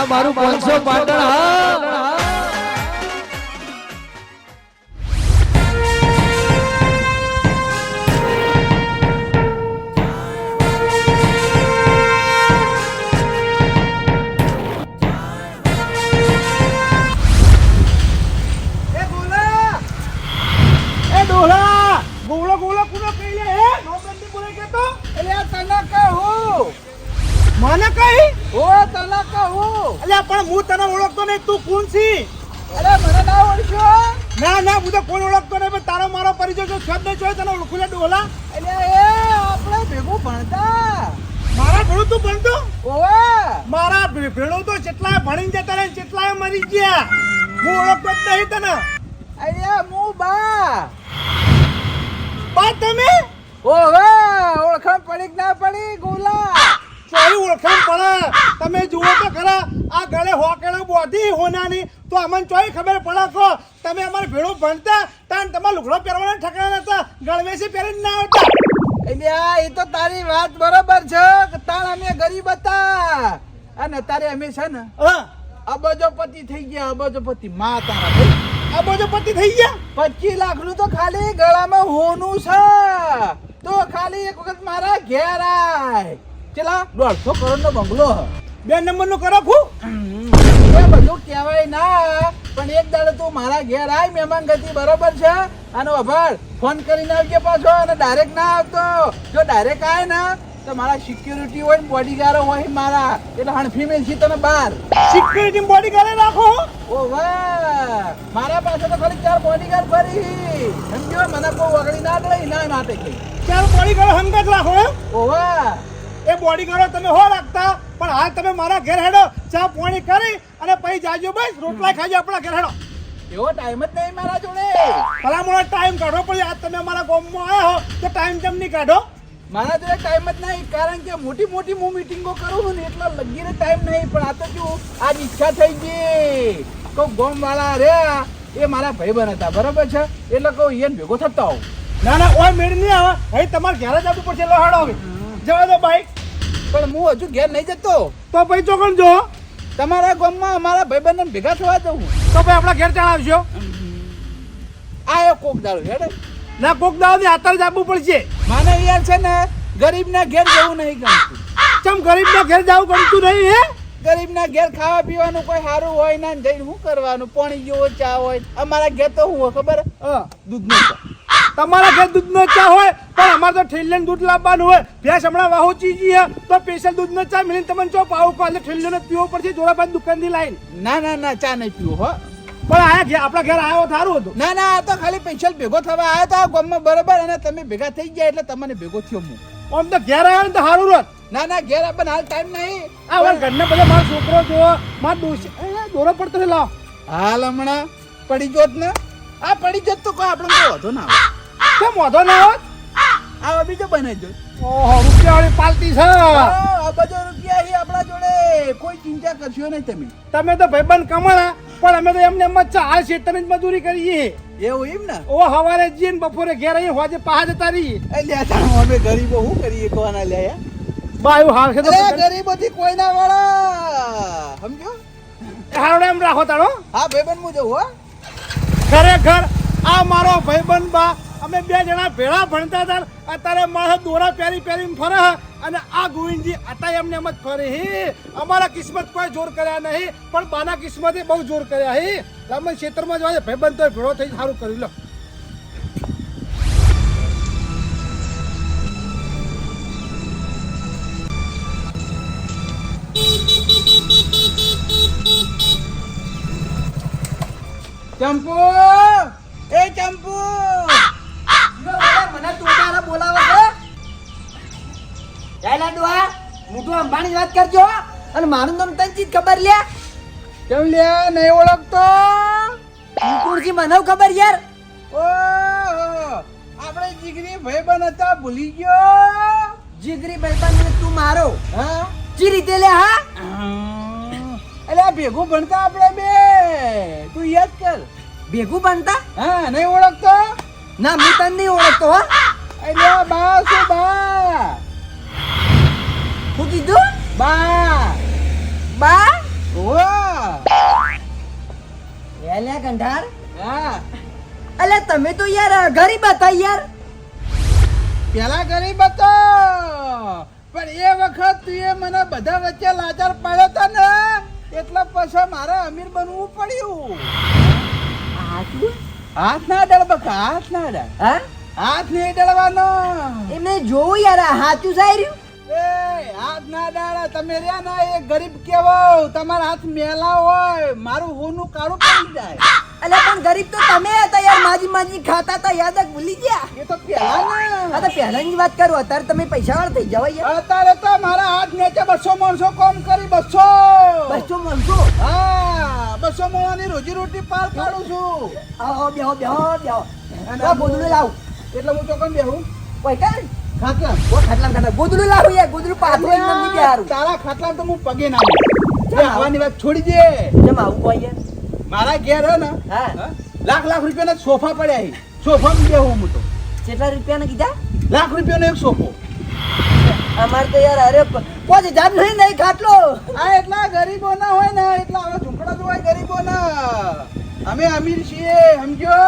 આ મારું પાંચસો પાટણ હા. મને કહી? ઓ તને કહું. અલ્યા પણ હું તને ઓળખતો નહીં તું કોણ છી? અરે મને ના ઓળખ્યો ના ના હું તો કોઈ ઓળખતો નહીં પણ તારો મારો પરિચય જો શબ્દ જોઈ તને ઓળખું ડોલા એટલે એ આપણે ભેગું ભણતા. મારા ભેળું તું ભણતો? ઓવે મારા ભેળું તો જેટલા ભણીને જતા રહે જેટલા મરી ગયા. હું ઓળખતો જ નહીં તને. અરે હું બા. બા તમે? ઓવે ઓળખાણ પડી કે ના પડી ગોલા સોરી ઓળખાણ પડે. તમે જુઓ તો ખરા આ ગળે હોકેડો બોધી હોનાની. તો અમને ચોરી ખબર પડે કો તમે અમારે ભેળો ભણતા તાન તમારે લુગડો પહેરવાના ઠકાણા હતા ગળવેસી પહેરીને ના આવતા. અલ્યા એ તો તારી વાત બરોબર છે તાણ અમે ગરીબ હતા. અને તારે અમે છે ને હા. અબજોપતિ થઈ ગયા અબજોપતિ મા તારા ભાઈ. આ પતિ થઈ ગયા? પચીસ લાખનું તો ખાલી ગળામાં હોનું છે. તો ખાલી એક વખત મારા ઘેર આય. ચલા દોઢસો કરોડ નો બંગલો હ. બે નંબરનું કરો ફૂ એ બધું કહેવાય ના પણ એક દાડો તું મારા ઘેર આય મહેમાન ગતિ બરોબર છે. આનો અભાર. ફોન કરીને આવજે પાછો અને ડાયરેક્ટ ના આવતો. જો ડાયરેક્ટ આય ને તો મારા સિક્યુરિટી હોય ને બોડીગાર્ડ હોય મારા. એટલે હણફી મેલશી તમે બાર. સિક્યુરિટી બોડી કરે રાખો ઓ વાહ મારા પાસે તો ખાલી ચાર બોડીગાર્ડ ફરી. સમજો મને કોઈ વગડી ના ગઈ ના માટે ચાર ચાલ બોડી કરો હંગત રાખો ઓ વાહ એ બોડી કરો તમે હો રાખતા? પણ હાલ તમે મારા ઘેર હેડો ચા પાણી કરી અને પછી જાજો બસ રોટલા ખાજો આપણા ઘેર હેડો. એવો ટાઈમ જ નહીં મારા જોડે. ભલા મોડા ટાઈમ કાઢો પણ આજ તમે અમારા ગામમાં આવ્યા હો તો ટાઈમ કેમ નહીં કાઢો? મારા જોડે ટાઈમ જ નહીં કારણ કે મોટી મોટી હું મીટિંગો કરું છું ને એટલો લગીને ટાઈમ નહીં પણ આ તો શું આજ ઈચ્છા થઈ ગઈ. કહું ગોમ વાળા રહ્યા એ મારા ભાઈ બન હતા બરાબર છે? એટલે કહું એને ભેગો થતો આવું. ના ના ઓય મેળ નહીં આવે. હવે તમારે ઘેર જ આપવું પડશે લો હેડો હવે. જવા દો બાઈક પણ હું હજુ ઘેર નહીં જતો. તો પછી ચોકણ જો. તમારા ગામમાં અમારા ભાઈ બહેન ભેગા થવા જવું. તો ભાઈ આપણા ઘેર ચડાવશો આયો કોક દાડો હેડે. ના કોક દાવ આતર જ આપવું પડશે. માને યાર છે ને ગરીબના ઘેર જવું નહીં ગમતું. ચમ ગરીબના ઘેર જવું ગમતું નહીં હે? ગરીબના ઘેર ખાવા પીવાનું કોઈ સારું હોય ના જઈને શું કરવાનું? પાણી જેવો ચા હોય. અમારા ઘેર તો હોય ખબર? હા. દૂધનો ચા. તમારા ઘેર દૂધનો ચા હોય પણ અમારે તો ઠેલીને દૂધ લાવવાનું હોય. ભેંસ હમણાં વાહુ ચીજી હે તો સ્પેશિયલ દૂધનો ચા મિલીને તમને ચો પાવું એટલે ઠેલીને પીવો પડશે જોડાબાદ દુકાનથી લાઈન ના ના ના ચા નહીં પીવો હો. પણ આયા ઘેર આપણા ઘેર આવ્યો સારું હતું. ના ના આ તો ખાલી સ્પેશિયલ ભેગો થવા આવ્યો તો આ ગામમાં બરોબર અને તમે ભેગા થઈ ગયા એટલે તમને ભેગો થયો હું. આમ તો ઘેર આવ્યો ને તો સારું રત ના ના ઘેર આપણને હાલ ટાઈમ નહીં. આ વાર ઘરના બધા મારો છોકરો જો મારો એ દોરો પડતો લાવ. હાલ હમણાં પડી જોત ને. આ પડી જોત તો કોઈ આપણે કોઈ વધુ ના આવે. કેમ વાંધો ના હોત? આ બીજો બનાવી દો. ઓહો રૂપિયાવાળી પાલતી છે. અબજો રૂપિયા એ આપણા જોડે. કોઈ ચિંતા કરશો નહીં તમે. તમે તો ભાઈબંધ કમાણા પણ અમે તો એમને એમ જ આ શેતરની જ મજૂરી કરીએ એવું એમ ને? ઓ હવારે જઈએ ને બપોરે ઘેર આવીએ હોજે પાહા જતા રહીએ. એટલે અમે ગરીબો શું કરીએ કોના લે બાયું હાલ છે તો ગરીબો થી કોઈ ના વાળા. સમજો? હારોડે એમ રાખો તારો હા. ભાઈબંધ મુજબ હો. ખરેખર આ મારો ભાઈબંધ બા અમે બે જણા ભેળા ભણતા હતા. અત્યારે માણસ દોરા પહેરી પહેરીને ફરે અને આ ગોવિંદજી અત્યારે એમને એમ જ ફરે અમારા કિસ્મત કોઈ જોર કર્યા નહીં, પણ બાના કિસ્મતે બહુ જોર કર્યા હે. તમે ક્ષેત્રમાં જવા ભાઈબંધ તો ભેળો થઈ સારું કરી લો. ચંપુ! એ ચંપુ! બોલાવે છે એલા ડોહા હું તો અંબાણી વાત કરજો અને મારું નામ તને ખબર લે કેમ લે નહીં ઓળખતો મુકુરજી મને ખબર યાર ઓહો આપણે જીગરી ભાઈબંધ હતા ભૂલી ગયો જીગરી ભાઈબંધ તું મારો હા ચી રીતે લે હા અરે ભેગું ભણતા આપણે બે તું યાદ કર. ભેગું ભણતા હા, નહીં ઓળખતો? ના હું તને નહીં ઓળખતો, હો. એટલે બા, શું બા? શું કીધું? બા. બા? ઓ એલે કંઠાર. હા. અલે, તમે તો યાર ગરીબ હતા યાર. પેલા ગરીબ હતો. પણ એ વખત તું મને બધા વચ્ચે લાચાર પાડ્યો હતો ને, એટલે પછી મારે અમીર બનવું પડ્યું. હાચું? હાથ ના બકા હાથ ના ડળ હા? હાથ નહીં ડળવાનો એમને જોવું યાર હાચું રહ્યું? એ હાથ ના દાડા તમે રહ્યા ના એ ગરીબ કેવો? તમારા હાથ મેલા હોય મારું હોનું કાળું પડી જાય. અલ્યા પણ ગરીબ તો તમે હતા યાર. માજી માજી ખાતા હતા યાદ ભૂલી ગયા. એ તો પેલા આ તો પહેલાની વાત કરું. અત્યારે તમે પૈસાવાળા થઈ જાવ યાર. અત્યારે તો મારા હાથ નીચે બસો માણસો કામ કરી બસો. બસો મનસો હા બસો માણસની રોજી રોટી પાર પાડું છું. આવો બેહો બેહો બેહો. આ ગોદડું લાવ. એટલે હું ચોકન બેહું. કોઈ કર ખાટલા. ઓ ખાટલા ખાટલા. ગોદડું લાવ યાર. ગોદડું પાથરો એમ નથી બેહારું. તારા ખાટલા તો હું પગે નાખું હવાની વાત છોડી દે. જમ આવું કોઈ યાર. મારા ઘેર હે ને હા. લાખ લાખ રૂપિયાના સોફા પડ્યા સોફા સોફામાં બેહું હું તો. કેટલા રૂપિયાના કીધા? લાખ રૂપિયાનો એક સોફો. અમાર તો યાર અરે પાંચ હજાર નહીં નહીં ખાટલો આ એટલા ગરીબો ના હોય ને એટલા હવે ઝૂંપડા તો ગરીબો ના. અમે અમીર છીએ સમજો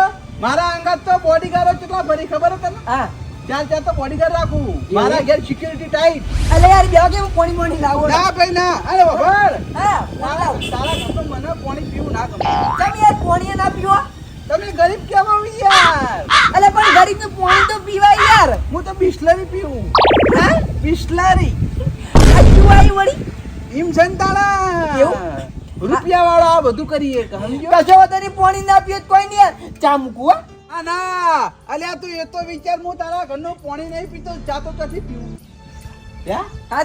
મારા અંગત તો બોડીગાર્ડ કેટલા ભરી ખબર તને? હા. ચાર ચાર તો બોડીગાર્ડ રાખું. મારા ઘેર સિક્યુરિટી ટાઈટ અલે યાર બેહો કે હું પોણી પોણી લાવો. ના ભાઈ ના. અરે બબર હા તારા તારા મને પાણી ના ગમે તમે યાર પોણી ના પીવો. તમે ગરીબ કેમ યાર. અલે પણ ગરીબનું પોણી તો પીવાય યાર. હું તો બિસ્લરી પીવું. હા? બિસ્લરી. પીવાય વળી? એમ છે એવું? રૂપિયા વાળો આ બધું કરીએ કશો વધારે પોણી ના પીવો કોઈ નહીં યાર. ચા મૂકવું હો? ના અલ્યા તું એ તો વિચાર હું તારા ઘરનું પોણી નહીં પીતો ચા તો પીવું. હે?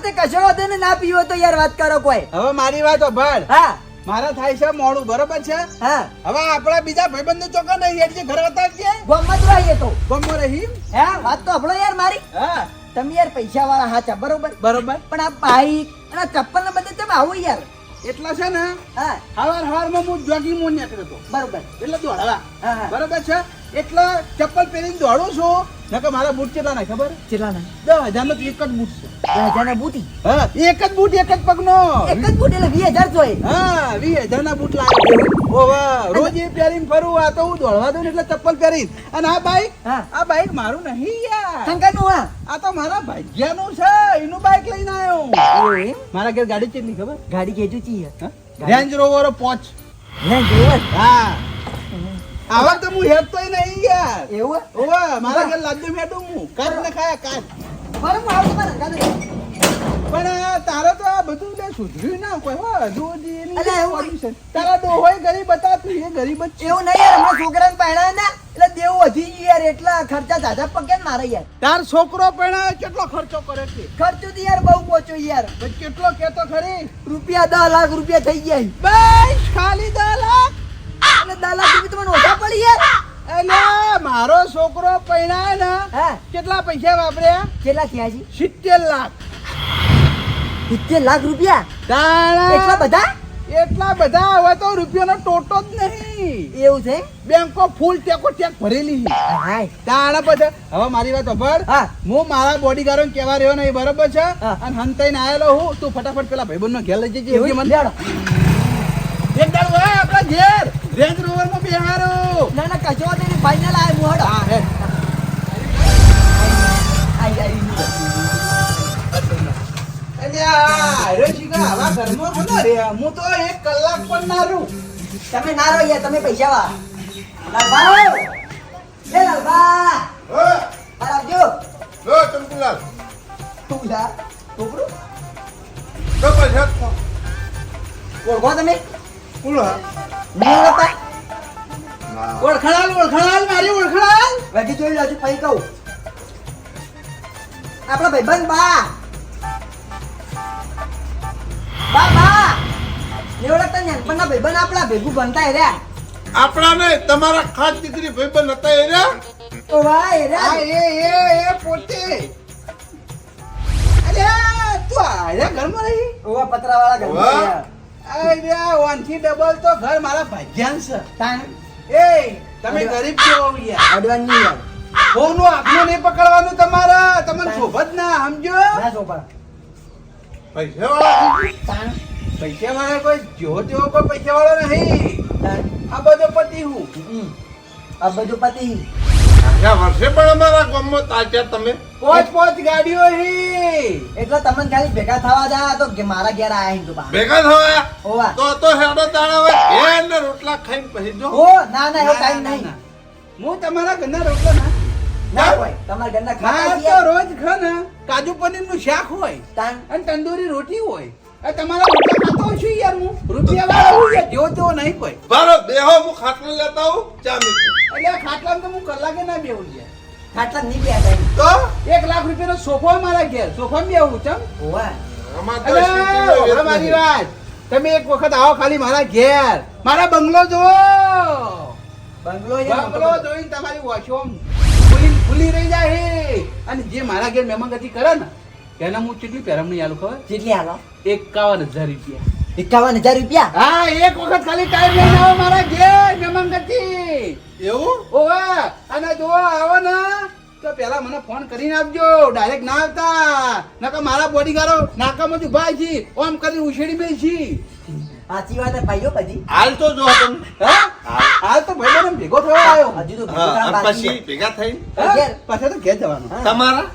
તે કશો ના પીવો તો યાર વાત કરો કોઈ. હવે મારી વાત સાંભળ હા. મારા થાય છે મોડું બરોબર છે? હા. હવે આપણા બીજા ભાઈબંધો ચોકા નહીં એટલે ઘર હતા છે ગમત રહીએ તો. ગમો રહી હે વાત તો આપણો યાર મારી. હા. તમે યાર પૈસા વાળા હાચા બરોબર? બરોબર. પણ આ બાઈક અને ચપ્પલ ને બધે તમે આવું યાર. એટલા છે ને? હા. હવાર હવારમાં હું જોગી મોન નીકળ્યો હતો બરોબર. એટલે દોડવા બરોબર છે? એટલે ચપ્પલ પહેરીને દોડું છું? નકર મારા બૂટ કેટલા ના ખબર? કેટલા ના દસ હજાર નો એક જ બૂટ છે. દસ હજાર ના બૂટી? હા એક જ બૂટ એક જ પગનો. એક જ બૂટ એટલે વીસ હજાર જોઈએ હા વીસ હજાર ના બૂટ લાવ્યો ઓવા રોજ એ પહેરીને ફરું આ તો હું દોડવા દઉં એટલે ચપ્પલ પહેરીશ. અને આ બાઈક? હા. આ બાઈક મારું નહીં યાર. નું હા. આ તો મારા ભાગ્યાનું છે એનું બાઈક લઈને આવ્યો મારા ઘેર ગાડી કેટલી ખબર? ગાડી કેજુ ચી રેન્જ રોવર પોચ. રેન્જ રોવર હા. આવા તો હું હેરતોય નહીં યાર. એવું? ઓવે મારા ઘેર લાદ્યો મેડું હું. કાચ ને ખાયા કાચ બરોબર હું આવું તમારા પણ આ તારો તો આ બધું લે સુધર્યું ના કોઈ હો હજુ હજી એની. તારા ડોહોય ગરીબ હતા તું એ ગરીબ જ એવું નહીં યાર અમારા છોકરાને પહેણા ને એટલે દેવું વધી ગયું યાર એટલા ખર્ચા દાદા પગે ને મારે યાર. તાર છોકરો પહેણા કેટલો ખર્ચો કરે છે? ખર્ચો તો યાર બહુ પહોંચો યાર. કેટલો કેતો ખરી? રૂપિયા દસ લાખ રૂપિયા થઈ ગયા બસ ખાલી દસ લાખ? એટલે દાલા લાખ તમને ઓછા પડી એટલે મારો છોકરો પૈણાય ને કેટલા પૈસા વાપર્યા કેટલા થયા છે? સિત્તેર લાખ. સિત્તેર લાખ રૂપિયા? એટલા બધા? એટલા બધા? હવે તો રૂપિયાનો ટોટો જ નહીં. એવું છે? બેંકો ફૂલ ટેકો ટેક ભરેલી તાણા પછી હવે મારી વાત સાંભળ. હા. હું મારા બોડીગાર્ડો કેવા રહ્યો નહીં બરોબર છે. અને હંતાઈને આવેલો હું તું ફટાફટ પેલા ભાઈબંધનો ઘેર લઈ જજે એવું મને. એક દાડો હોય આપણા ઘેર. રેન્જ રોવરમાં બેહારો. ના ના કશો વાંધો નહીં હા હે રસિકા આવા રે હું તો એક કલાક પણ ના રહું. તમે ના રહો યાર તમે પૈસા વા લાલબા એ લાલબા આવજો લો લા તો ઓળખો તમે? કોણ હા? નહીં ઓળખતા ના. ઓળખડાલ ઓળખડાલ મારી ઓળખડાલ વધી જોઈ લો છું પછી કહું. આપણા ભાઈબંધ બા. બા બા. ઓળખતા નાનપણના ભાઈબંધ આપણા ભેગું બનતા રહ્યા. આપણા ને તમારા ખાસ દીકરી ભાઈબંધ હતા એ રહ્યા? તો ભાઈ આ રે એ એ એ પોતે. અરે તું આયા ઘરમાં રહી? ઓવા પતરાવાળા ઘરમાં વાહ. રહ્યા. અરે વનથી ડબલ તો ઘર મારા ભાગ્યાન છે. તાણ. એ તમે ગરીબ કેવો યાર. અડવાન યાર. ફોનનું આપનું નહીં પકડવાનું તમારે. તમને શોભત ના સમજો. ના પૈસાવાળા. થઈ પૈસા વાળા કોઈ જો તેવો કોઈ પૈસા વાળો નહીં આ બધો પતિ હું. આ બધું પતિ. વર્ષે પણ અમારા ગામમાં તાચ્યા તમે. પોચ પોચ ગાડીઓ હી. એટલે તમને ખાલી ભેગા થવા જા તો મારા ઘેર આયા હિન્દુ બા. ભેગા થવા? ઓવા તો તો હેડો દાડા હોય એ ને રોટલા ખાઈને પછી જો. ઓ ના ના એવો ટાઈમ નહીં. હું તમારા ઘરના રોટલા ના. ના હોય તમારા ઘરના ખાતા તો રોજ ખા ને કાજુ પનીરનું શાક હોય અને તંદૂરી રોટી હોય. તમારા રોટલા ખાતો છું યાર હું? રૂપિયા વાળો હું નહીં કોઈ? બરો બેહો હું ખાટલો લેતા હું ચા મીઠું એટલે ખાટલામાં તો હું કલાકે ના બેહું યાર. ખાટલા નહીં બેઠા તો? એક લાખ રૂપિયાનો સોફો મારા ઘેર. સોફામાં બેહું ચમ? ઓવા અમાર તો અરે, સિટીનો હવે વેત મારી વાત. તમે એક વખત આવો ખાલી મારા ઘેર. મારા બંગલો જો બંગલો બંગલો જોઈને તમારી વોશોમ ખુલી ફૂલી રહી જાય હે અને જે મારા ઘેર મહેમાનગતિ કરે ને એને હું કેટલી પેરમણી આલું ખબર? કેટલી આલો? એકાવન હજાર રૂપિયા. એકાવન હજાર રૂપિયા? હા એક વખત ખાલી ટાઈમ લઈને આવો મારા ઘેર મહેમાનગતિ એવું? ઓવા અને જો આવો ને તો પેલા મને ફોન કરીને આપજો. ડાયરેક્ટ ના આવતા. નકર મારા બોડીગારો નાકામાં જ ઊભા છે. ઓમ કરી ઉછેડી બે છે સાચી વાત છે ભાઈઓ પછી હાલ તો જો તમે. હા? હાલ તો ભાઈ મને ભેગો થયો આવ્યો. હજી તો પછી ભેગા થઈને? પછી તો ઘેર જવાનું. તમારા?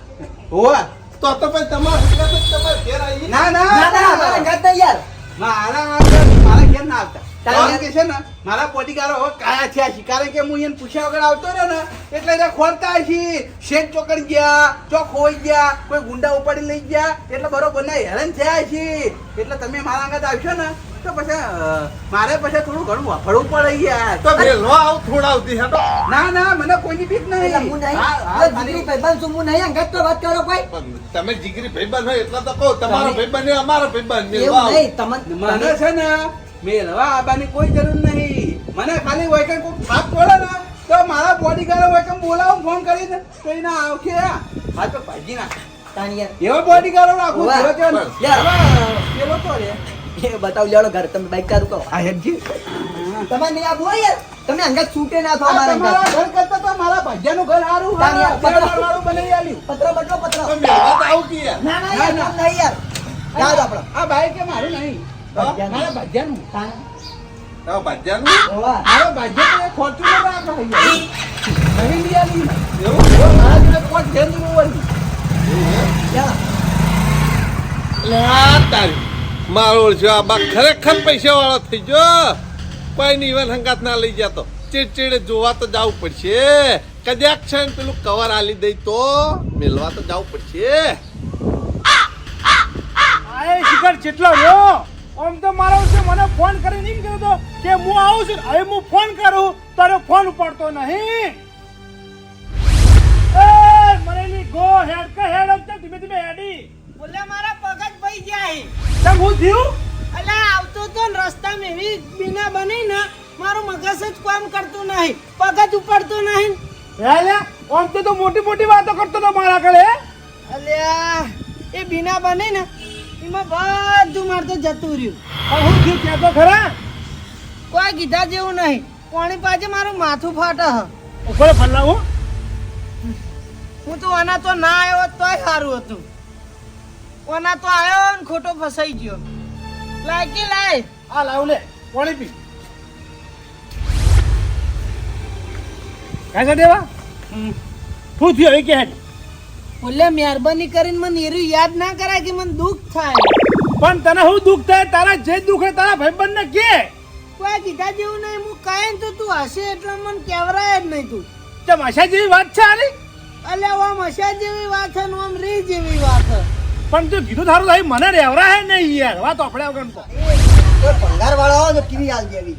ઓવા તો તો પછી તમારા તમારા ઘેર આવી ના ના ના ના યાર મારા આગળ મારા ઘેર ના આવતા. કારણ કે છે ને મારા બોડીગાર્ડો હવે કાયા થયા છે. કારણ કે હું એને પૂછ્યા વગર આવતો રહ્યો ને એટલે એને ખોરતા છે શેઠ ચોકડી ગયા ચોક હોઈ ગયા કોઈ ગુંડા ઉપાડી લઈ ગયા એટલે બરોબર ના હેરાન થયા છે એટલે તમે મારા આગળ આવશો ને તો પછી મારે પછી થોડું ઘણું વાપરવું પડે યાર. તો મેલવા આવું થોડા સુધી હેડો ના ના મને કોઈની બીક નહીં. હું નહીં. હા, હા, એટલે ખાલી- દીકરી ભાઈબંધ છું, હું નહીં અંગત તો વાત કરો ભાઈ તમે જીગરી ભાઈબંધ હોય એટલે તો કહો તમારો તમે- ભાઈબંધ ને અમારો ભાઈબંધ તમને મને છે ને મેળવા આવવાની કોઈ જરૂર નહીં. મને ખાલી હોય કે કોઈ થાપ પડે ને તો મારા બોડીગાર્ડ હોય કે બોલાવું ફોન કરીને. તો એને આવશે હા. તો ભાજી ના. તાન યાર એવો બોડીગાર્ડ રાખું પેલો તો રે. એ બતાવ લેવડો ઘર તમે બાઈક ચાલુ કરો. આ હેડજી તમારે નહીં આપવું યાર. તમે અંગત છૂટે ના થો મારા ઘર કરતા તો મારા ભાજ્યાનું ઘર સારું. પત્ર. વાળું બનાવી આલ્યું. પત્રો બટલો પત્રો. તો આવું કે ના ના ના, યાર નહીં યાર. જાઓ આપણો આ બાઈક કે મારું નહીં. મારા ભાજ્યાનું. ભાજ્યાનું? મારા ફોર્ચ્યુનર રાખો એવું? મારા જોડે. મારો આ બા ખરેખર પૈસા વાળો થઈ ગયો. કોઈ ની ઇવન હંગાત ના લઈ જતો ચીડચીડે જોવા તો જવું પડશે. કદાચ છે પેલું કવર આલી દઈ તો મેલવા તો જવું પડશે. શિખર રહ્યો આમ તો મારો છે મને ફોન કરીને એમ કીધું તો કે હું આવું છું હવે હું ફોન કરું તારો ફોન ઉપાડતો નહીં. એ મરેલી ગો હેડ કે હેડ અબ ધીમે ધીમે હેડી બોલે મારા પગ જ ભઈ જાય. તમ હું થયું? અલા આવતો તો ને રસ્તામાં એવી બીના બની ને મારું મગજ જ કામ કરતું નહીં પગ જ ઉપાડતો નહીં. હે આમ તો તો મોટી મોટી વાતો કરતો તો મારા કડે અલ્યા એ બીના બની ને એમાં બધું મારે તો જતું રહ્યું. પણ હું થયું કહેતો ખરા? કોઈ કીધા જેવું નહીં. કોણી પાસે મારું માથું ફાટે હ. ઉપર ફરલાવું હું? તો આના તો ના આવ્યો તોય સારું હતું. ઓના તો આવ્યો ને ખોટો ફસાઈ ગયો. લાગી લાય. આ લાવ લે પાણી પી. કાંઈ દેવા? શું થયું હવે કે હેડ? બોલે મહેરબાની કરીને મને એરું યાદ ના કરાય કે મને દુઃખ થાય. પણ તને શું દુઃખ થાય? તારા જે દુઃખ હોય તારા ભાઈબંધ ને કે. કોઈ કીધા જેવું નહીં હું કહે ને તો તું હશે એટલે મને કેવરાય જ નહીં તું. તે માશા જેવી વાત છે આની? અલ્યા આમ હશા જેવી વાત છે આમ રી જેવી વાત છે. પણ તું કીધું થારું ભાઈ મને રેવરા હે નહીં યાર. વાત આપણે વગર તો. કોઈ ભંગાર વાળો હોય તો કેવી હાલ જેવી.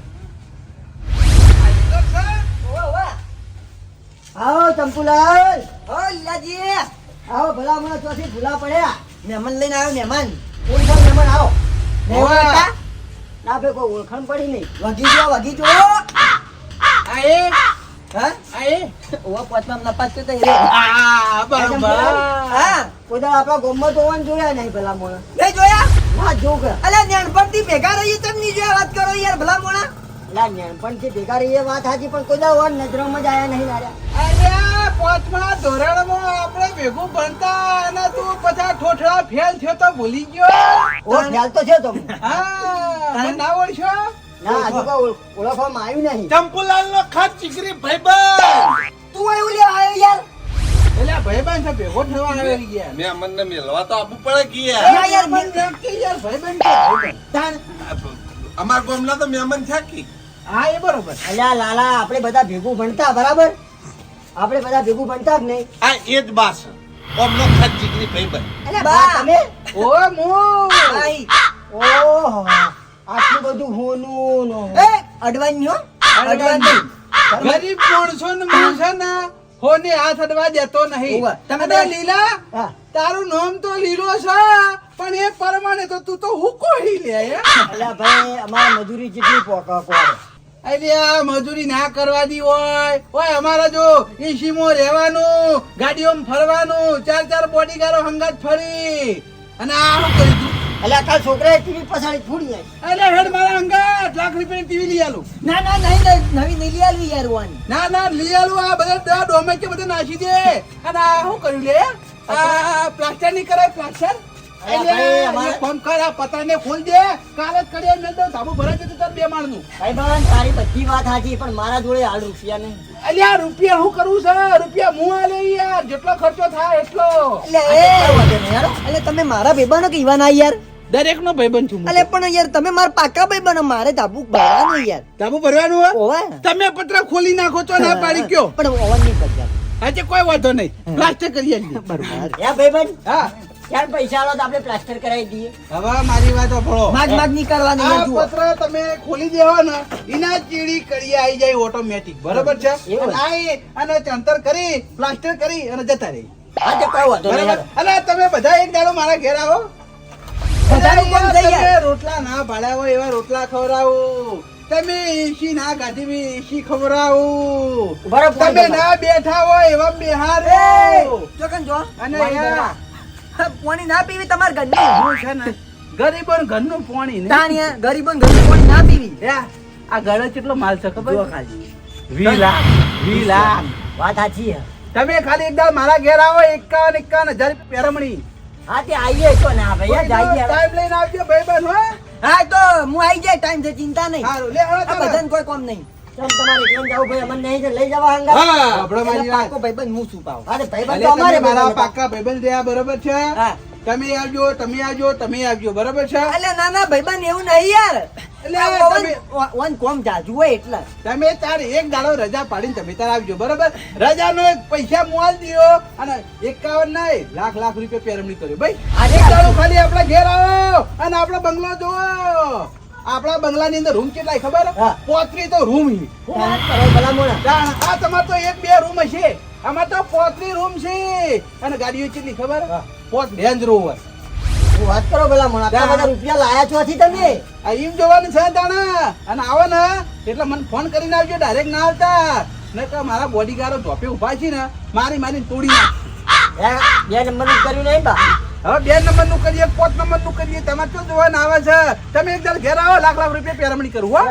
આવો ચંપુલાલ. ઓ લીલાજી. આવો ભલા મને ચોથી ભૂલા પડ્યા. મહેમાન લઈને આવ્યો મહેમાન. ઓળખાણ મહેમાન આવો. મહેમાન હતા? ના ભાઈ કોઈ ઓળખાણ પડી નહીં. વગી જો વગી જો. આ એ? હા? આ એ? ઓવા પોચમાં નપાસ તો એ. આ બરોબર. હા? તો જોયા નહીં ભલા મોણા. નહીં જોયા? ના જોગ અલ્યા નાનપણથી ભેગા રહીએ તમ નહીં જોયા? વાત કરો યાર ભલા મોણા. અલ્યા નાનપણથી ભેગા રહીએ વાત સાચી પણ કોઈ દાડો નજરોમાં જ આયા નહીં લાડ્યા અલ્યા પાંચમા ધોરણમાં આપણે ભેગું ભણતા અને તું પચાસ ઠોઠડા ફેલ થયો તો ભૂલી ગયો. ઓ ખ્યાલ તો છે તમને હા મને ના ઓળખ્યો ના હજુ કોઈ ઓળખવામાં આવ્યું નહીં. ચંપુલાલ નો ખાસ ચીકરી ભાઈબંધ. તું એવું લેવા આવ્યો યાર. એટલે ભાઈબંધ ભેગો થવા આવી ગયા. મેં અમને મેલવા તો આપવું પડે કે યાર? યાર, એમ કે યાર ભાઈબંધ. અમાર ગામના તો મહેમાન છે કે? હા એ બરોબર. અલ્યા લાલા આપણે બધા ભેગું ભણતા બરાબર? આપણે બધા ભેગું ભણતા જ નહીં. આ એ જ બાસ ઓમનો ખત જીગરી ભાઈ ભાઈબંધ અલ્યા બા તમે? ઓ હું આઈ. ઓહો આટલું બધું હોનું નો. એ અડવાન્યો અડવાન્યો. ગરીબ માણસો ને માણસો ને હોને હાથ અડવા દેતો નહીં. તમે લીલા હા. તારું નામ તો લીલો છે પણ એ પરમાણે તો તું તો હુકો હી? લે? અલ્યા ભાઈ અમારે મજૂરી જેટલી પોકા પડે અલ્યા મજૂરી ના કરવા દી હોય. ઓય અમારા જો એસીમાં રહેવાનું ગાડીઓમાં ફરવાનું ચાર ચાર બોડીગારો હંગાત ફરી. અને આ કરી તું અલ્યા કાલ છોકરાએ ટીવી પછાડી ફૂડી આવી અરે હેડ મારા હંગાત. લાખ રૂપિયાની ટીવી લઈ આલું. ના ના નહીં નવી નહીં લઈ આવી યાર વાન ના ના લઈ આલું. આ બધા ડોમે કે બધા નાસી દે. અને આ શું કર્યું લે? આ પ્લાસ્ટરની કરાય પ્લાસ્ટર? અરે ભાઈ, અમારે- ફોન કર આ પતરા ખોલ દે. કાલે જ કરી મેં તો ધાબુ ભરાઈ જતું તાર બે માળનું. ભાઈ ભગવાન તારી બધી વાત સાચી પણ મારા જોડે હાલ રૂપિયા નહીં. અલ્યા રૂપિયા શું કરવું છે? રૂપિયા હું આલે યાર? જેટલો ખર્ચો થાય એટલો. એટલે તમે મારા ભાઈબંધો કહેવા ના યાર? દરેક નો ભાઈબંધ છું અલે પણ યાર તમે મારા પાકા ભાઈબંધો મારે ધાબુ ભરવાનું યાર. ધાબુ ભરવાનું? હોય તમે પતરા ખોલી નાખો તો ના પાડી કયો? પણ ઓવન નહીં કરતા આજે કોઈ વાંધો નહીં. પ્લાસ્ટર કરી. બરોબર. યા ભાઈબંધ. હા. યાર પૈસા આલો તો આપણે પ્લાસ્ટર કરાવી દઈએ. હવે મારી વાત સાંભળો. માગ માગ નહીં કરવાની આ પત્ર તમે ખોલી દેવા ને એના ચીડી કરી આવી જાય ઓટોમેટિક બરાબર છે? આ અને ચંતર કરી પ્લાસ્ટર કરી અને જતા રહી. આ તો નહીં બરાબર? અને તમે બધા એક દાડો મારા ઘેર આવો. રોટલા ના હોય એવા રોટલા ખવડાવો. તમે એસી ના ગાધી બી એસી ખવડાવો. તમે ના બેઠા હોય એવા બેહારો. જો. અને પાણી ના પીવી તમારે ઘરની. હું છે ને ગરીબો ઘરનું પાણી ને તાણ યાર ગરીબો ઘરનું પાણી ના પીવી. આ ગળો કેટલો માલ છે ખબર? જો ખાલી. વી લાખ વી લાખ. વાત સાચી છે. તમે ખાલી એકદમ મારા ઘેર આવો એકાવન એકાવન હજાર પેરમણી. હા તે આવીએ તો ના ભાઈ જઈએ ટાઈમ લઈને આવજો ભાઈ બહેન હો. હા તો હું આવી જાય ટાઈમ છે ચિંતા નહીં. સારું લે આ. બધાને કોઈ કોમ નહીં. તમે મારા ભાઈબંધ હતા. પાક્કા ભાઈબંધ રહ્યા બરોબર છે? હા. તમે આવજો તમે આવજો તમે આવજો બરોબર છે? અલે ના ના ભાઈબંધ એવું નહીં યાર. એટલે આ તમે- ઓવન- ઓ- ઓવન કોમ જાજુ હોય એટલે. તમે તાર એક દાડો રજા પાડીને તમે તાર આવજો બરોબર? રજાનો એક પૈસા મોલ દિયો અને એકાવન નહીં લાખ લાખ રૂપિયા પેરમણી કર્યો. ભાઈ આજે એક દાડો ખાલી આપણા ઘેર આવો અને આપણો બંગલો જોવો આપણા બંગલાની અંદર રૂમ કેટલાય ખબર. પોત્રી તો રૂમ હી આ તમારે તો એક બે રૂમ હશે. આમાં તો પોત્રી રૂમ છે. અને ગાડીઓ કેટલી ખબર. પોત રેન્જ રોવર વાત કરો ભલા મોણા. આટલા. બધા રૂપિયા લાયા છો થી તમે? આ એમ જોવાનું છે તાણા અને આવો ને એટલે મને ફોન કરીને આવજો ડાયરેક્ટ ના આવતા. નકર મારા બોડીગાર્ડો ઝોપે ઊભા છે ને મારી મારી તોડી નાખ હે? બે નંબર કર્યું નહીં બા? હવે બે નંબરનું કરીએ પાંચ નંબરનું કરીએ તમારે શું જોવાનું આવે છે? તમે એક દાડ ઘેર આવો લાખ લાખ રૂપિયા પેરામણી કરું હો.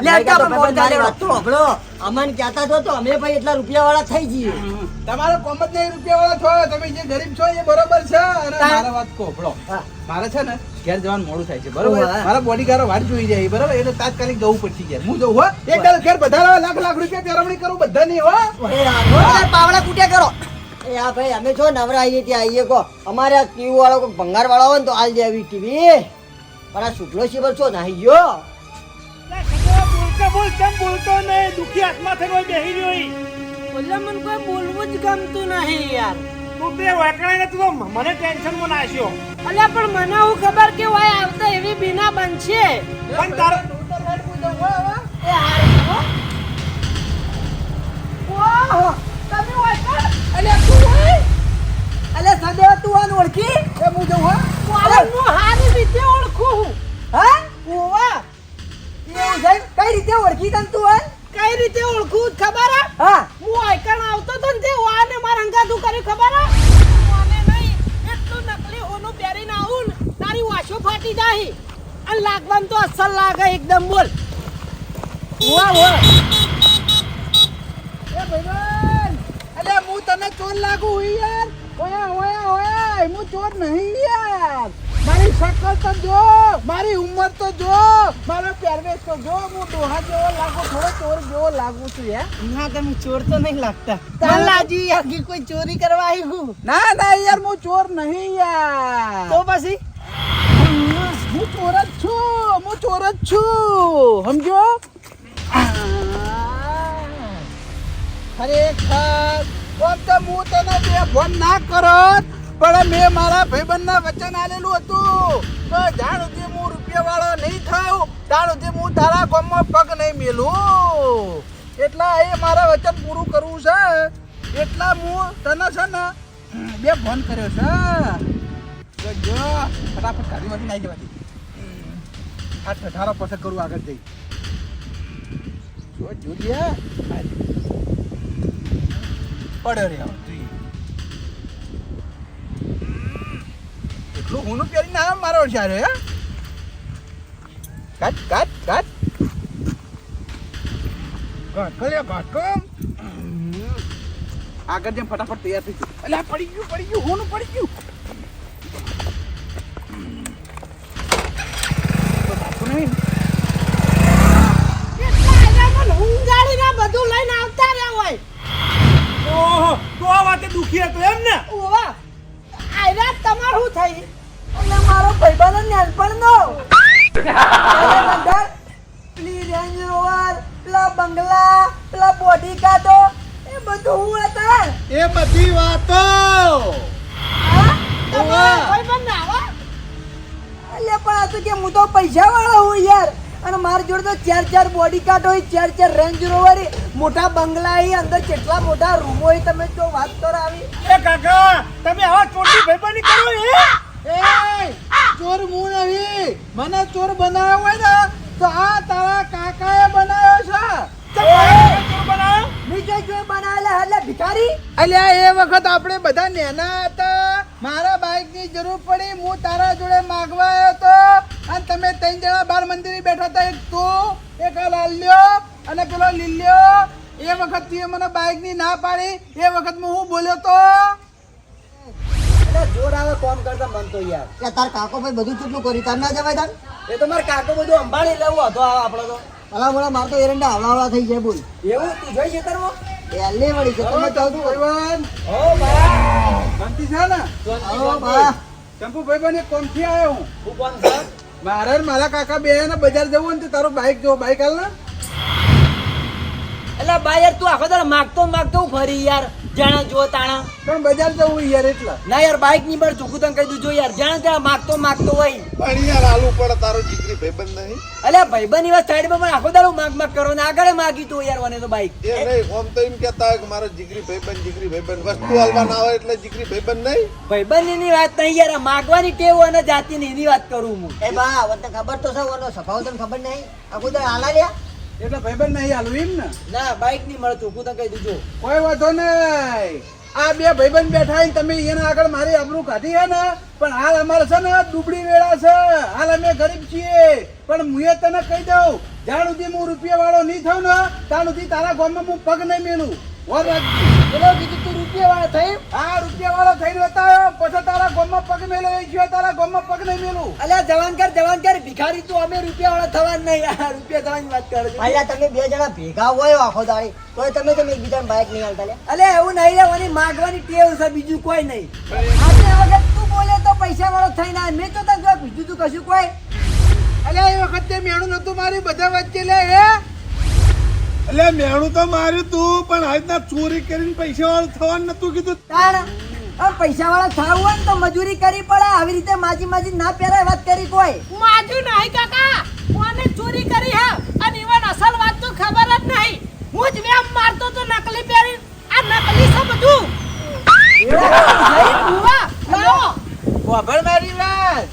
અમને કહેતા છો તો અમે ભાઈ એટલા રૂપિયા વાળા થઈ જઈએ. તમારો કોમ જ નહીં રૂપિયા વાળા છો. તમે જે ગરીબ છો એ બરોબર છે. અને મારા વાત કોભળો મારે છે ને ઘેર જવાનું મોડું થાય છે બરોબર? મારા મારા બોડીગાર્ડો વાટ જોઈ જાય બરોબર? એટલે તાત્કાલિક જવું પડશે ઘેર. હું જઉં હો. એક ઘેર બધા લાખ લાખ રૂપિયા પેરમણી કરું બધા નહીં. હો. પાવડા કૂટ્યા કરો. એ આ ભાઈ અમે છો નવરા આવીએ ત્યાં આવીએ કો અમારે આ ટીવી વાળો કોઈ ભંગાર વાળો હોય ને તો હાલ દેવી ટીવી. પણ આ શુક્લો શિવર છો નાહી ગયો? બોલતો બોલતો બોલતો નહીં. દુખી હાથમાં થઈને હોય બેહી રહ્યો ઈ. મને કોઈ બોલવું જ ગમતું નહીં યાર. તું તે વાકડાઈને તું મને ટેન્શનમાં નાખ્યો. અલ્યા પણ મને હું ખબર કે હોય આવતા એવી બીના બનશે. પણ તારો એ હારું ઓહો, તું આને ઓળખી? એ હું જઉં હા? હું હારી રીતે ઓળખું હું. હા? ઓવા, એવું છે કઈ રીતે ઓળખી તને તું હે? કઈ રીતે ઓળખું ખબર હે? હા. આઈકણ આવતો તો ને તે વાને મારા અંગાતું કર્યું ખબર હા? વાને નહીં, એટલું નકલી હોનું પહેરીને આવું તારી વાશો ફાટી જાય અને લાગવાનું તો અસલ લાગે એકદમ બોલ. વાહ વાહ એ ભાઈબંધ અલે હું તને ચોર લાગુ હું યાર. ઓયા ઓયા ઓયા હું ચોર નહીં યાર મારી શક્કલ ઉંમર તો જો મારી ઉંમર તો જો મારો પહેરવેશ તો જો હું ડોહા જેવો લાગુ થોડો ચોર જેવો લાગુ છું હે ના તમે ચોર તો નહીં લાગતા મને લાજી યાર કે કોઈ ચોરી કરવા આવ્યું ના ના યાર હું ચોર નહીં યાર તો પછી હું ચોર જ છું હું ચોર જ છું સમજો ખરેખર કોમ તો હું તને બે ફોન ના કરત, પણ મેં મારા ભાઈબંધના વચન આલેલું હતું. તો જાણ સુધી હું રૂપિયા વાળો નહીં થાઉ જાણ સુધી હું તારા ગામમાં પગ નહીં મેલું. એટલા એ મારા વચન પૂરું કરવું છે. એટલા હું તને છે ને બે ફોન કર્યો છે. જો ફટાફટ ગાડીમાંથી નાઈ જવાથી. આ ઠઠારો પસંદ કરું આગળ જઈ. જો જોઈએ પડ્યો રહ્યા એટલું ઊનું પહેરીને ના મારો હોશિયાર હે? કાટ કાટ કાટ. કાટ કર્યો કાટ, કમ. આગળ જેમ ફટાફટ તૈયાર થઈ ગયું એટલે પડી ગયું પડી ગયું ઊનું પડી ગયું. તો નહીં કેટલા આવ્યા પણ ઊંઘાડીને બધું લઈને આવતા રહ્યા હોય ઓહો તો આ તો એમ ને? ઓવા આયરા તમારું થઈ? એટલે મારો ભાઈબંધ નાનપણનો પેલી રેન્જ રોવર પેલા બંગલા પેલા બોડી કાઢો એ બધું હું હતા. એ બધી વાતો. ભાઈબંધ આવા? એટલે પણ આ તો કે હું તો પૈસા વાળો હું યાર. અને મારી જોડે તો ચાર ચાર બોડી કાર્ડ હોય ચાર ચાર રેન્જ રોવર મોટા બંગલા એ અંદર કેટલા મોટા રૂમ હોય તમે જો વાત કરો આવી. એ કાકા તમે આવા ચોટી ભાઈબંધી કરો એ. એ ચોર હું નહીં મને ચોર બનાવ્યો હોય ને તો આ તારા કાકાએ બનાવ્યો છે. નીચે જો બનાવેલા એટલે ભિખારી. અલ્યા એ વખત આપણે બધા નેના હતા. મારા બાઇકની જરૂર પડી હું તારા જોડે માગવા આવ્યો હતો. અને તમે ત્રણ જણા બાર મંદિરે બેઠા હતા. એક તું એક લાલ્યો અને પેલો લીલ્યો. એ વખત તું મને બાઇકની ના પાડી. એ વખત હું બોલ્યો તો. એટલે જોર આવે કોમ કરતા મન તો યાર. કે તાર કાકો ભાઈ બધું ચૂકલું કર્યું તાર ના જવાય તાર? એ તો મારા કાકો બધું અંબાણી લેવું હતો આપણો તો. ભલા ભલા માર તો એરંડા આવડા થઈ જાય બોલ. એવું? તું જોઈ છે તારો પહેલી વળી છે તમે તો. ભાઈબંધ ઓ બા. શાંતિ છે ને? ઓ બા. ચંપુ ભાઈબંધ એક કોમથી આવ્યો હું. હું કોણ મારે મારા કાકા બે ને બજાર જવું ને તો તારું બાઈક જો બાઈક હાલ ને. એટલે બા યાર તું આખો દાડો માગતો માગતો ફરી યાર. જાણા જો તાણા. પણ બજાર જવું યાર એટલે. ના યાર બાઈકની પર ચૂકું તને કહી દઉં જો યાર. જાણે ત્યાં માગતો માગતો હોય. પણ યાર આલુ પડે તારો જીગરી ભાઈબંધ નહીં. અલ્યા ભાઈબંધ એવા સાઈડમાં પણ આખો દાડો માગ માગ કરો ને આગળ માગી તું યાર મને તો બાઈક એ નહીં ઓમ તો એમ કહેતા હોય કે મારો જીગરી ભાઈબંધ જીગરી ભાઈબંધ. વસ્તુ હાલવા ના આવે એટલે જીગરી ભાઈબંધ નહીં. ભાઈબંધની વાત નહીં યાર આ માગવાની ટેવ અને જાતિ ની એની વાત કરું હું. એ બા વતને ખબર તો છે ઓનો સ્વભાવ તને ખબર નહીં? આખો દાડો આલા લ્યા. એટલે ભાઈબંધ નહીં હાલવું એમ ને? ના બાઈક નહીં મળતું. હું તને કહી દીધું કોઈ વાંધો નહીં. આ બે ભાઈબંધ બેઠા ને તમે એના આગળ મારી આબરૂ કાઢી હે ને પણ હાલ અમારે છે ને ડુબડી વેળા છે. હાલ અમે ગરીબ છીએ. પણ હું એ તને કહી દઉં જ્યાં સુધી હું રૂપિયા વાળો નહીં થઉં ને ત્યાં સુધી તારા ગામમાં હું પગ નહીં મેલું ઓર રાખજે પેલો કીધું તું રૂપિયા વાળા થઈ? આ રૂપિયા વાળો થઈને બતાવ્યો પછી તારા ગામમાં પગ મેલો એ તારા ગામમાં પગ નહીં મેલું. અલ્યા જવાન કર જવાન કર. ભિખારી તું અમે રૂપિયા વાળા થવા નહીં. આ રૂપિયા થવાની વાત કરે અલ્યા તમે બે જણા ભેગા હોય આખો દાડી તોય તમે તમે એકબીજાને બાઇક નહીં હાલતા અલ્યા એવું નહીં લેવાની માગવાની ટેવ છે બીજું કોઈ નહીં. આજે વખત તું બોલે તો પૈસા વાળો થઈને આવે. મેં તો તને બીજું તું કશું કોઈ. અલ્યા એ વખતે મેણું નતું મારી બધા વચ્ચે લે હે? એટલે મેણું તો માર્યું તું પણ આજના ચોરી કરીને પૈસા વાળું થવાનું નતું કીધું. તાણ પૈસા વાળા થવું હોય ને તો મજૂરી કરી પડે આવી રીતે માજી માજી ના પહેરાય વાત કરી કોઈ. માજુ નહીં કાકા કોને ચોરી કરી હે? અને ઈવન અસલ વાત તો ખબર જ નહીં. હું જ મેં મારતો તો નકલી પહેરી આ નકલી છે બધું. ઉવા, મારી વાત.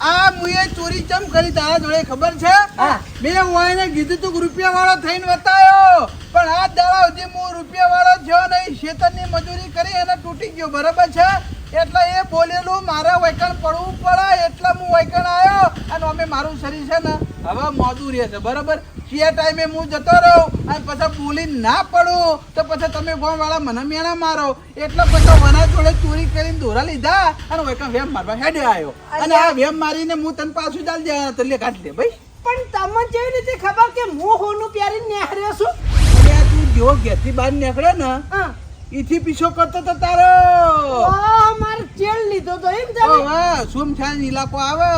આ મુએ ચોરી ચમ કરી તારા જોડે ખબર છે? બે મેં વાયને કીધું તું રૂપિયા વાળો થઈને બતાયો. પણ આ દાડા સુધી હું રૂપિયા વાળો થયો નહીં શેતરની મજૂરી કરી અને તૂટી ગયો બરાબર છે? એટલે એ બોલેલું મારે વૈકણ પડવું પડે એટલે હું વૈકણ આવ્યો અને અમે મારું શરીર છે ને હવે મોડું રહે છે બરાબર? જે ટાઈમે હું જતો રહું અને પછી બોલી ના પડું તો પછી તમે ગોમ વાળા મને મેણા મારો. એટલે પછી વના જોડે ચોરી કરીને દોરા લીધા અને વૈકા વેમ મારવા હેડે આવ્યો અને આ વેમ મારીને હું તને પાછું ચાલ જાય તો લે કાઢ લે ભાઈ. પણ તમને જેવી રીતે ખબર કે હું હોનું પ્યારી નેહર્યો છું? અરે તું જેવો ઘેરથી બહાર નીકળ્યો ને હા. ઈથી પીછો કરતો તો તારો. મારે ચેડ લીધો તો એમ તમે? હા સુમસાન ઇલાકો આવે?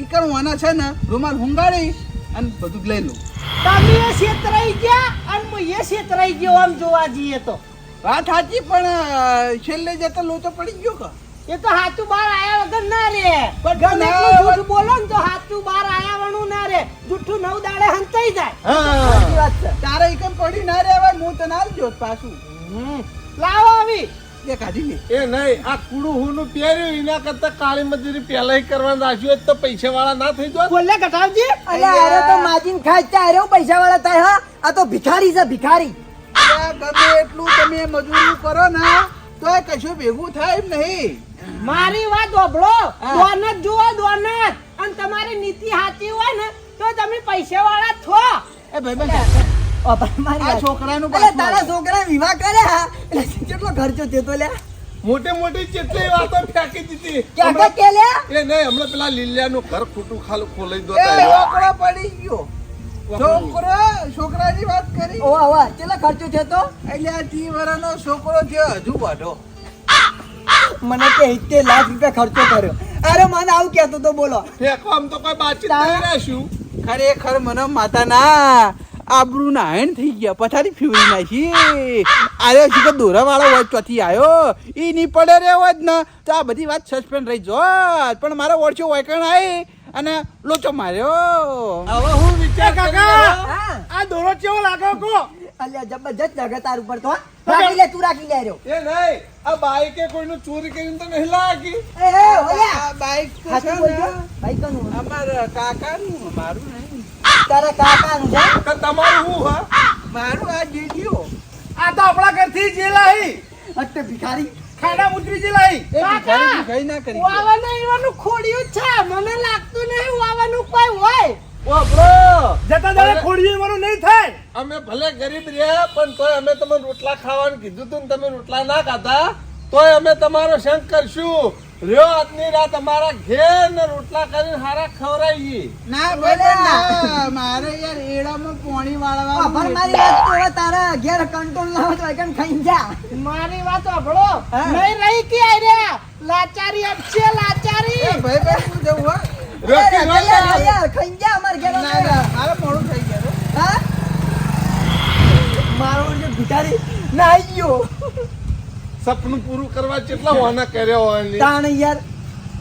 ઈ કણ વાના છે ને રૂમાલ હુંગાડી અને બધું લઈ લઉં. તમે એ છેતરાઈ ગયા અને હું એ છેતરાઈ ગયો આમ જોવા જઈએ તો. વાત સાચી પણ છેલ્લે જતો લોચો પડી ગયો કા. એ તો હાથું બાર આયા વગર ના રે. પણ એટલું જૂઠ બોલો ને તો હાચું બાર આયા વણું ના રે. જૂઠું નવ દાડે હંતાઈ જાય. વાત છે. તારે એકમ પડી ના રહેવાય હું તો ના જોત પાછું. લાવો આવી. એ કાઢી લે. એ નહીં આ કુડું હુનું પહેર્યું એના કરતા કાળી મજૂરી પહેલા કરવાનું રાખ્યું હોત તો પૈસા વાળા ના થઈ જોત. બોલે કટાવજી. અલે આરે તો માજીન ખાય ચારે પૈસા વાળા થાય હા? આ તો ભિખારી છે ભિખારી. ગમે એટલું તમે મજૂરી કરો ને એ કશું ભેગું થાય એમ નહીં. મારી વાત ઓભળો. દોનત જુઓ દોનત. અને તમારી નીતિ સાચી હોય ને તો તમે પૈસા વાળા છો. એ ભાઈ. આ છોકરાનું પાછું તારા છોકરા વિવાહ કર્યા કેટલો ખર્ચો થયો લે? મોટી મોટી કેટલી વાતો ફેંકી દીધી. ક્યાં કે કે લે? એ નહીં હમણાં પેલા લીલિયાનું ઘર ખોટું ખાલું ખોલાઈ દો છોકરો પડી ગયો. છોકરો છોકરાની વાત કરી? ઓ ઓ કેટલો ખર્ચો થયો તો? એટલે આ વર્ષનો છોકરો છે હજુ વાઢો. મને કે 70 લાખ રૂપિયા ખર્ચો કર્યો. અરે મને આવું કેતો તો બોલો. આમ તો કોઈ બાતચીત નહીં રાખ્યું ખરેખર મને માતાના. આબરૂ ના હેણ થઈ ગયા. પથારી ફીવરી નાખી. અરે હજી તો દોરા વાળો વોચ ચોથી આવ્યો એ નહીં પડે રે હોત ને. તો આ બધી વાત સસ્પેન્ડ રહી. જો પણ મારો ઓળખ્યો વાયકણ આવી અને લોચો માર્યો. હવે હું વિચાર કાકા! આ દોરો કેવો લાગે કો અલ્યા જબરજસ્ત લાગે તાર ઉપર તો હા. રાખી લે તું રાખી લે રહ્યો. એ નહીં. આ બાઈકે કોઈનું ચોરી કરીને તો નહીં લાગી. એ એ ઓયા આ બાઈક તો છે ને ભાઈ કનું અમારા કાકાનું મારું નહીં. તારા કાકાનું છે? તો તમારું શું હા? મારું આ જીડ્યો આ તો આપણા ઘરથી જે લાઈ અટ્ટે ભિખારી. ખાડા મુતરી જે લાઈ એ ભિખારી ભિખારી ના કરી. વાવાનું એવાનું ખોડિયું છે. મને લાગતું નહીં વાવાનું કોઈ હોય. ઓ બ્રો! જતા દાડે ખોડિયું મારું નહીં થાય. અમે ભલે ગરીબ રહ્યા પણ તોય અમે તમને રોટલા ખાવાનું કીધું તું તમે રોટલા ના ખાતા તોય અમે તમારો શંક કરશું. રહ્યો આજની રાત અમારા ઘેર ને રોટલા કરીને હારા ખવડાવીએ ના ભાઈ ના. મારે યાર એડામાં પોણી પણ મારી વાત તો તારા ઘેર કંટ્રોલ ના હોય તો એકન ખાઈ જા. મારી વાત સાંભળો. હા. નહીં રહી કે લાચારી અટશે લાચારી. ભાઈ ભાઈ જવું હો? રોકી અરે, યાર, યાર, ખાઈ જા અમાર ઘેર ના ના મારે મોડું થઈ ગયું હા. મારો જે ભિખારી નાઈ ગયો. સપનું પૂરું કરવા કેટલા વાના કર્યા હોય ને. તાણ યાર.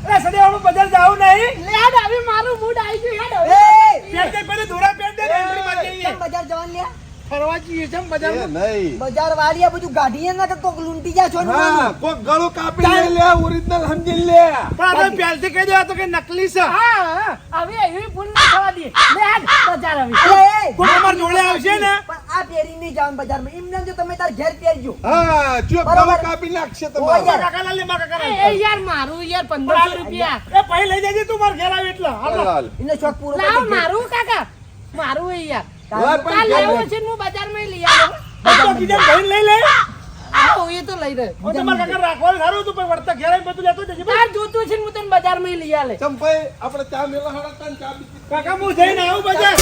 અરે સડે હવે બજાર જાઉં નહીં. લેડ આવી મારું મૂડ આવી ગયું યાર. એ પેટ દે પેલે ધોરા પેટ દે એન્ટ્રી માં જઈએ બજાર જવાનું લ્યા? ફરવા જઈએ છે બજાર નહીં. બજાર બધું ગાડીએ ના કોક લૂંટી જા છો ને કોક ગળું કાપી લઈ લે ઓરિજિનલ સમજી લે. પણ આપણે પહેલથી કહી દેવા તો કે નકલી છે. હા હા. હવે એવી ભૂલ ના થવા દે. લેડ બજાર હવે. અરે, એ, અમાર જોડે આવશે ને? પણ આ પહેરી નહીં જવાનું બજારમાં. એમને જો તમે તાર ઘેર પહેરજો. હા ચૂપ બરાબર. કાપી નાખશે ઓ યાર. કાકા એ, યાર મારું યાર પંદરસો રૂપિયા. એ પછી લઈ જજે તું મારા ઘેર આવે એટલે. હાલો. હાલ. એનો શોખ પૂરો લાવ મારું કાકા. મારું યાર. કાલ લેવો છે હું બજારમાં લઈ આવું. તો બીજા ભાઈને લઈ લે. આવો એ તો લઈ રહ્યો હું તમારા કાકા રાખવાનું સારું હતું પણ વળતા ઘેર આવીને બધું લેતો જજે તાર જોતું છે ને હું તને બજારમાં લઈ આલે. ચંપાઈ આપણે ચા મેલા હડા ચા કાકા હું જઈને આવું બજાર.